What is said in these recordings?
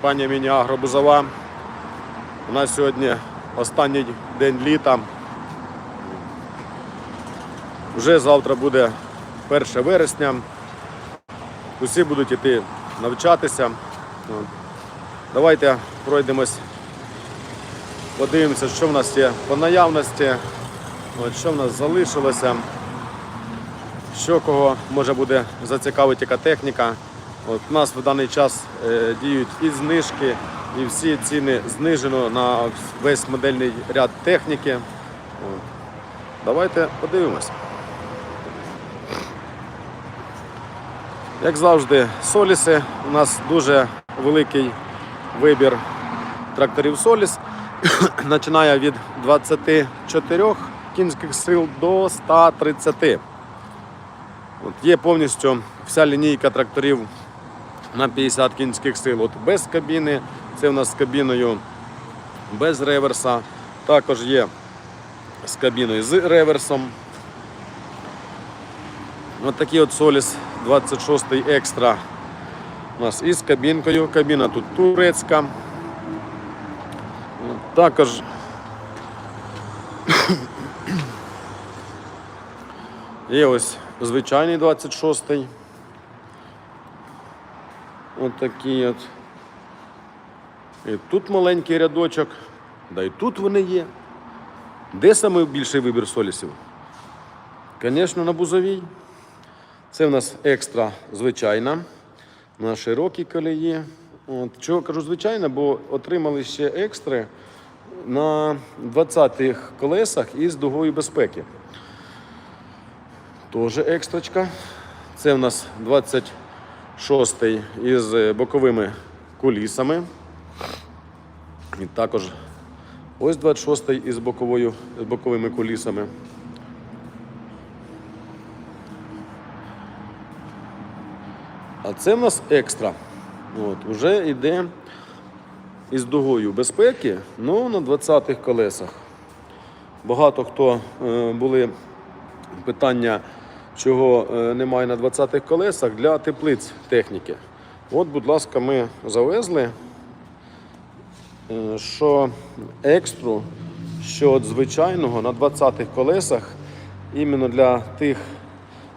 Пані Міні-Агро Бузова. У нас сьогодні останній день літа. Вже завтра буде 1 вересня. Усі будуть йти навчатися. Давайте пройдемось, подивимося, що в нас є по наявності, що в нас залишилося, що кого може буде зацікавити яка техніка. От у нас в даний час е, діють і знижки, і всі ціни знижено на весь модельний ряд техніки. От. Давайте подивимось. Як завжди, соліси. У нас дуже великий вибір тракторів Соліс. Починає від 24 кінських сил до 130. От є повністю вся лінійка тракторів на 50 кінських сил. От без кабіни, це в нас з кабіною без реверса. Також є з кабіною з реверсом. От такий от Соліс 26 екстра. У нас із кабінкою. Кабіна тут турецька. Також є ось звичайний 26-й. От такий от. І тут маленький рядочок, да і тут вони є. Де саме більший вибір солісів? Звісно, на бузовій. Це в нас екстра звичайна, на широкій колії. От. Чого кажу звичайна, бо отримали ще екстри на 20-х колесах із дугою безпеки. Теж екстрачка. Це в нас 26-й із е, боковими кулісами. І також ось 26-й із боковою, з боковими кулісами. А це в нас екстра. От, Уже йде із дугою безпеки, ну на 20-х колесах. Багато хто е, були питання, чого е, немає на 20-х колесах для теплиць техніки. От, будь ласка, ми завезли, е, що екстру, що от звичайного на 20-х колесах, іменно для тих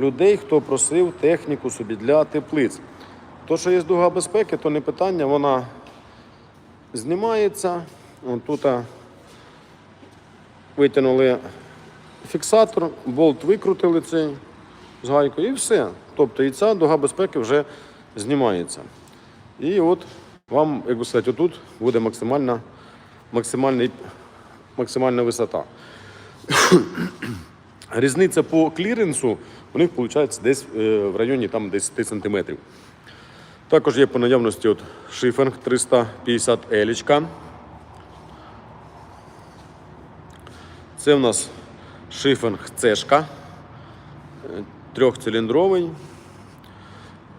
людей, хто просив техніку собі для теплиць. То, що є дуга безпеки, то не питання, вона знімається. Тут витягнули фіксатор, болт викрутили цей з гайкою і все. Тобто і ця дуга безпеки вже знімається. І от вам, як би сказати, отут буде максимальна, максимальний, максимальна висота. Різниця по кліренсу у них виходить десь е, в районі там, 10 см. Також є по наявності от шифінг 350 елічка. Це в нас шифінг цешка, трьохциліндровий.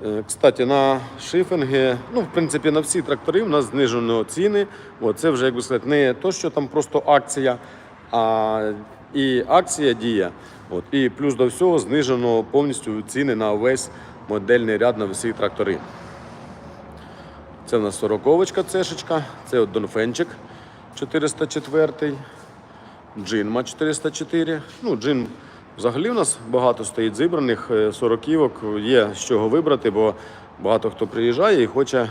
Е, Кстати, на шифінги, ну, в принципі, на всі трактори у нас знижено ціни. Це вже, як би сказати, не то, що там просто акція, а і акція діє. От, і плюс до всього знижено повністю ціни на весь модельний ряд на всі трактори. Це в нас сороковочка цешечка, це от Донфенчик 404, Джинма 404. Ну, джин взагалі у нас багато стоїть зібраних, е, сороківок, є з чого вибрати, бо багато хто приїжджає і хоче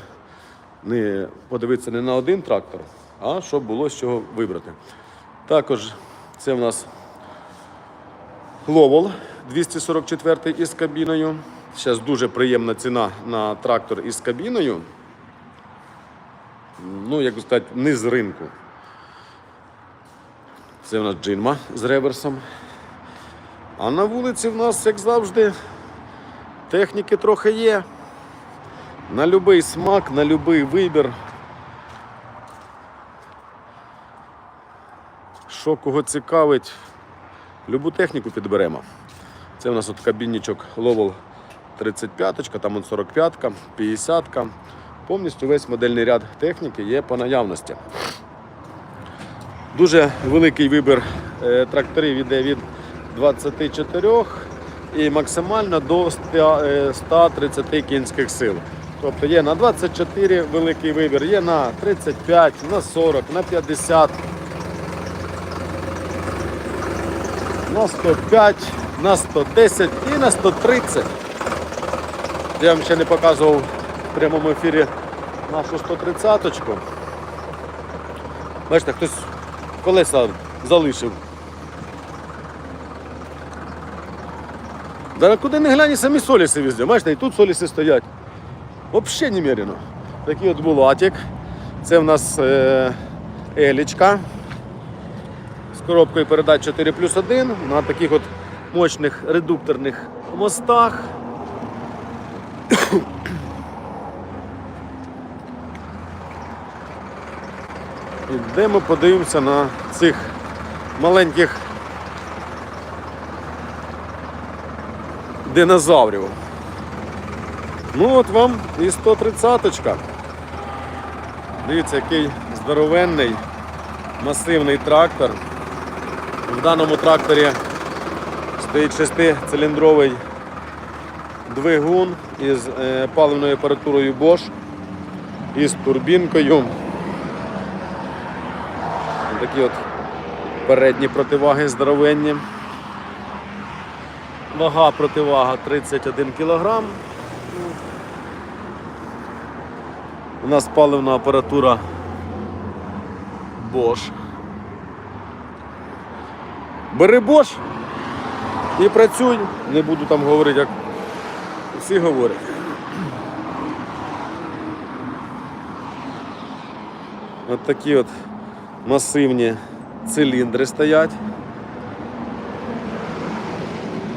не подивитися не на один трактор, а щоб було з чого вибрати. Також це в нас Ловол 244 із кабіною. Зараз дуже приємна ціна на трактор із кабіною. Ну, як би сказати, не з ринку. Це в нас джинма з реверсом. А на вулиці в нас, як завжди, техніки трохи є. На будь-який смак, на будь-який вибір. Що кого цікавить, любу техніку підберемо. Це у нас от кабінничок Lowell 35, там от 45, 50. Повністю весь модельний ряд техніки є по наявності. Дуже великий вибір е, тракторів іде від 24 і максимально до 100, е, 130 кінських сил. Тобто є на 24 великий вибір, є на 35, на 40, на 50, на 105, на 110 і на 130. Я вам ще не показував в прямому ефірі нашу 130-очку. Бачите, хтось колеса залишив. Да куди не глянь, самі соліси везде. Бачите, і тут соліси стоять. Взагалі немерено. Такий от булатик. Це в нас е, елічка з коробкою передач 4 плюс 1 на таких от мощних редукторних мостах. Йдемо подивимося на цих маленьких динозаврів. Ну от вам і 130-очка. Дивіться, який здоровенний, масивний трактор. В даному тракторі стоїть шестициліндровий двигун із е, паливною апаратурою Bosch, із турбінкою. Такі от передні противаги здоровенні. Вага противага 31 кг. У нас паливна апаратура Bosch. Бери Bosch і працюй. Не буду там говорити, як всі говорять. От такі от масивні циліндри стоять.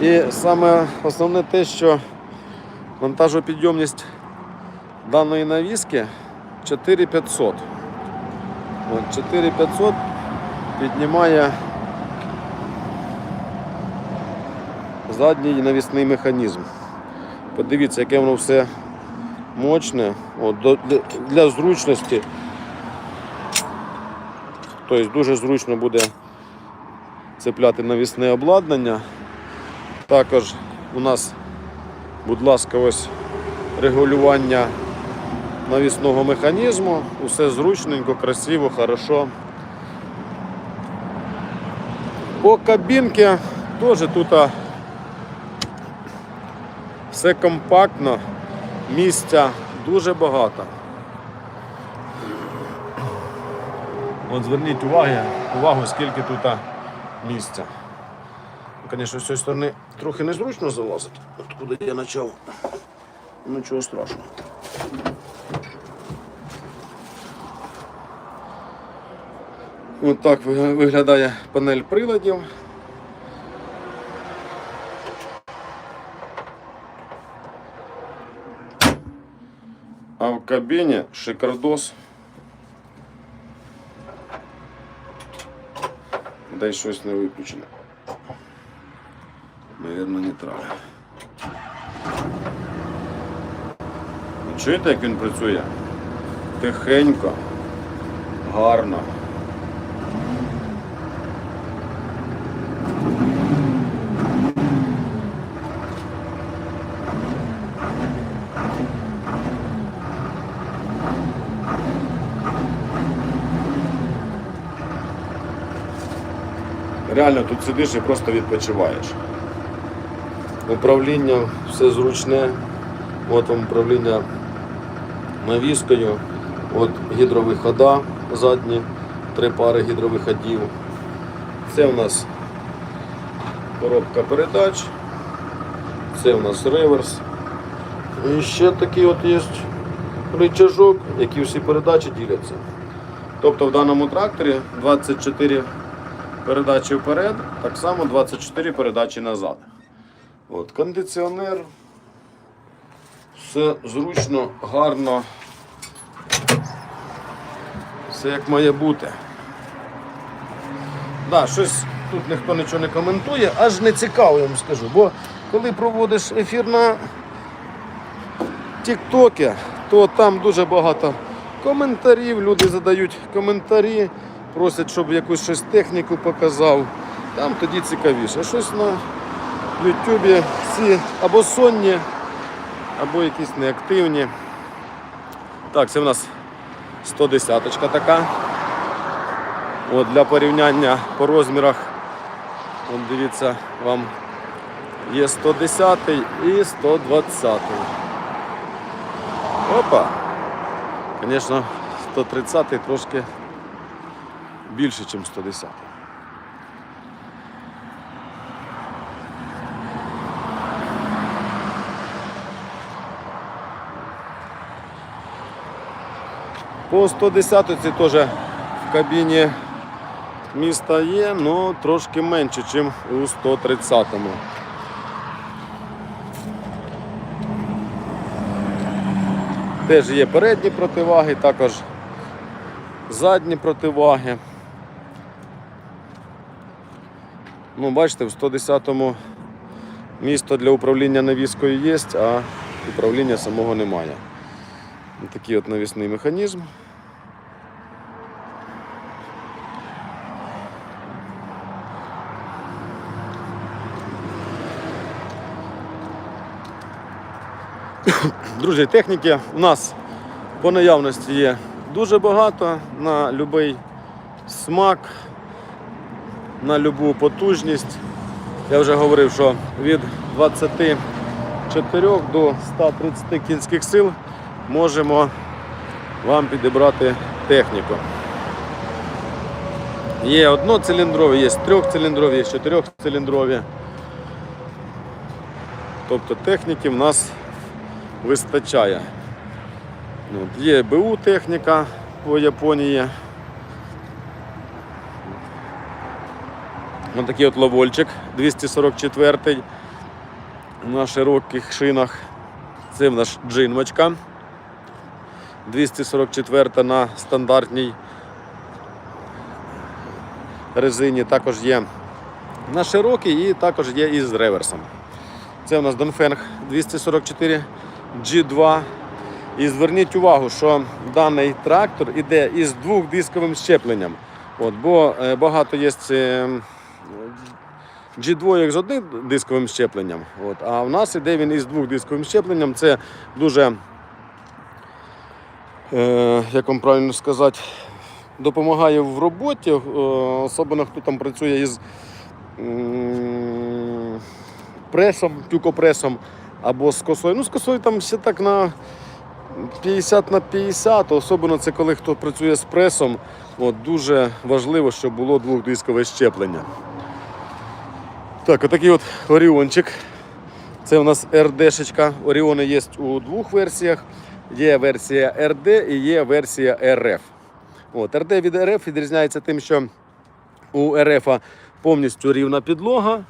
І саме основне те, що вантажопідйомність даної навіски 4500. От 4500 піднімає задній навісний механізм. Подивіться, яке воно все мощне. От, для, для зручності. Тобто дуже зручно буде цепляти навісне обладнання. Також у нас, будь ласка, ось регулювання навісного механізму. Усе зручненько, красиво, хорошо. По кабінці теж тут все компактно, місця дуже багато. От зверніть увагу, увагу скільки тут місця. Звісно, з цієї сторони трохи незручно залазити. Откуда я почав. Нічого страшного. Ось так виглядає панель приладів. А в кабіні шикардос. Дай щось не виключене. Наверно, нейтрально. Ви Чуєте, як він працює? Тихенько, гарно. Реально тут сидиш і просто відпочиваєш. Управління все зручне. От вам управління навіскою. От гідровихода задні, три пари гідровиходів. Це у нас коробка передач. Це у нас реверс. І ще такий от є рычажок, які всі передачі діляться. Тобто в даному тракторі 24 передачі вперед, так само 24 передачі назад. От, кондиціонер. Все зручно, гарно. Все як має бути. Да, щось тут ніхто нічого не коментує, аж не цікаво, я вам скажу. Бо коли проводиш ефір на Тіктокі, то там дуже багато коментарів, люди задають коментарі, просять, щоб якусь щось техніку показав. Там тоді цікавіше. Щось на Ютубі всі або сонні, або якісь неактивні. Так, це в нас 110-ка така. От для порівняння по розмірах. От дивіться, вам є 110 і 120. Опа! Звісно, 130 трошки більше, ніж 110. По 110 це теж в кабіні міста є, але трошки менше, ніж у 130. му Теж є передні противаги, також задні противаги. Ну, бачите, в 110-му місто для управління навіскою є, а управління самого немає. Такий от навісний механізм. Друзі, техніки у нас по наявності є дуже багато на будь-який смак, на будь-яку потужність. Я вже говорив, що від 24 до 130 кінських сил можемо вам підібрати техніку. Є одноциліндрові, є трьохциліндрові, є чотирьохциліндрові. Тобто техніки в нас вистачає. От, Є БУ техніка по Японії. Ось такий от ловольчик 244 на широких шинах. Це в нас джинмочка. 244 на стандартній резині. Також є на широкій і також є із реверсом. Це у нас Донфенг 244 G2. І зверніть увагу, що даний трактор іде із двохдисковим щепленням. От, бо е, багато є е, G2 з одним дисковим щепленням. От, а в нас іде він із двохдисковим щепленням. Це дуже, е, як вам правильно сказати, допомагає в роботі, е, особливо хто там працює із пресом, тюкопресом або з косою. Ну, з косою там ще так на 50 на 50, особливо це коли хто працює з пресом. От, дуже важливо, щоб було двохдискове щеплення. Так, отакий от Оріончик. Це у нас РД-шечка. Оріони є у двох версіях. Є версія РД і є версія РФ. От, РД від РФ відрізняється тим, що у РФ повністю рівна підлога.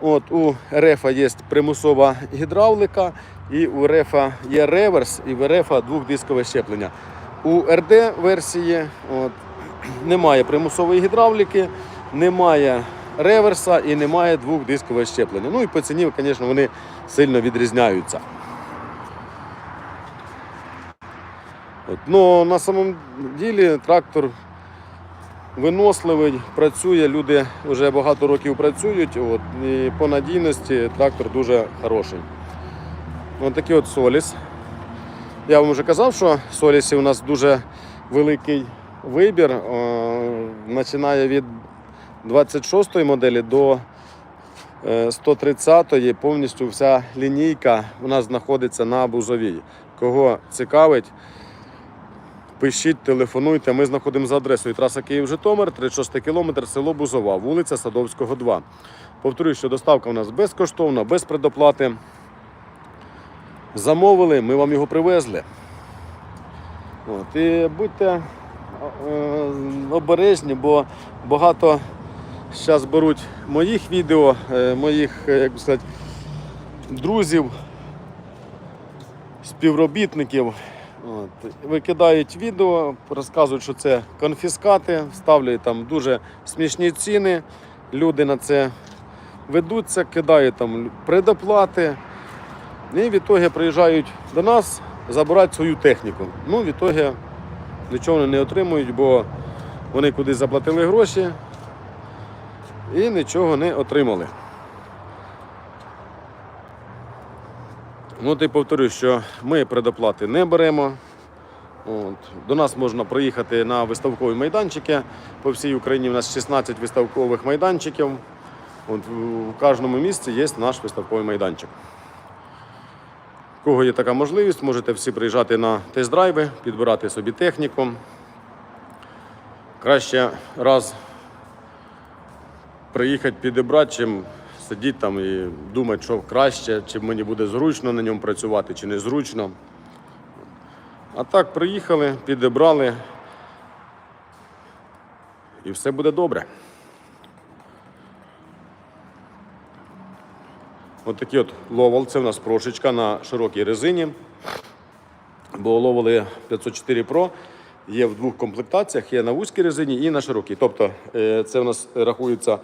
От, у РФ є примусова гідравлика, і у РФ є реверс, і в РФ двохдискове щеплення. У РД версії от, немає примусової гідравліки, немає реверса і немає двохдискового щеплення. Ну і по ціні, звісно, вони сильно відрізняються. От, ну, на самом ділі трактор виносливий, працює, люди вже багато років працюють. От, і по надійності трактор дуже хороший. Ось такий от Соліс. Я вам вже казав, що Солісів у нас дуже великий вибір. Е, Починає від 26-ї моделі до е, 130-ї. Повністю вся лінійка у нас знаходиться на Бузовій. Кого цікавить, пишіть, телефонуйте. Ми знаходимо за адресою траса Київ-Житомир, 36 кілометр, село Бузова, вулиця Садовського, 2. Повторюю, що доставка у нас безкоштовна, без предоплати. Замовили, ми вам його привезли. От, і будьте е, обережні, бо багато зараз беруть моїх відео, е, моїх, е, як би сказати, друзів, співробітників. От, викидають відео, розказують, що це конфіскати, ставлять там дуже смішні ціни. Люди на це ведуться, кидають там предоплати. І в ітогі приїжджають до нас забирати свою техніку. Ну, в ітогі нічого не отримують, бо вони кудись заплатили гроші і нічого не отримали. Ну, ти повторюю, що ми предоплати не беремо. От. До нас можна приїхати на виставкові майданчики. По всій Україні у нас 16 виставкових майданчиків. От, в кожному місці є наш виставковий майданчик. У кого є така можливість, можете всі приїжджати на тест-драйви, підбирати собі техніку. Краще раз приїхати підібрати, чим сидіти там і думати, що краще, чи мені буде зручно на ньому працювати, чи не зручно. А так приїхали, підібрали, і все буде добре. От такий от ловол, це в нас прошечка на широкій резині. Бо ловили 504 Pro є в двох комплектаціях: є на вузькій резині і на широкій. Тобто е, це в нас рахується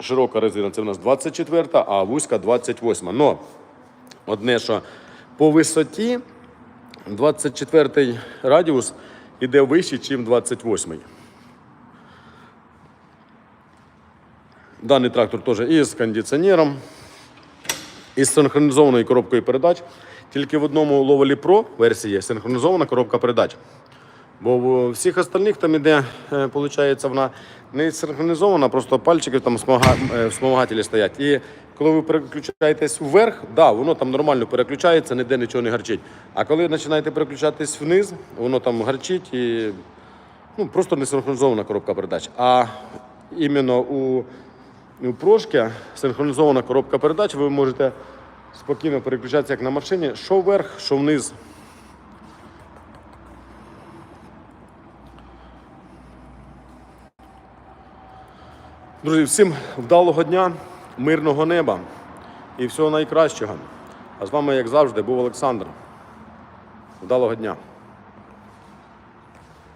широка резина, це в нас 24, а вузька 28. Но одне, що по висоті 24 радіус іде вищий, ніж 28. Даний трактор теж із кондиціонером, із синхронізованою коробкою передач. Тільки в одному Lowell Pro версії є синхронізована коробка передач. Бо в всіх остальних там іде, виходить, вона не синхронізована, просто пальчики там е, вспомагателі стоять. І коли ви переключаєтесь вверх, да, воно там нормально переключається, ніде нічого не гарчить. А коли починаєте переключатись вниз, воно там гарчить і ну, просто не синхронізована коробка передач. А іменно у, у прошки синхронізована коробка передач, ви можете спокійно переключатися як на машині, що вверх, що вниз. Друзі, всім вдалого дня, мирного неба і всього найкращого. А з вами, як завжди, був Олександр. Вдалого дня!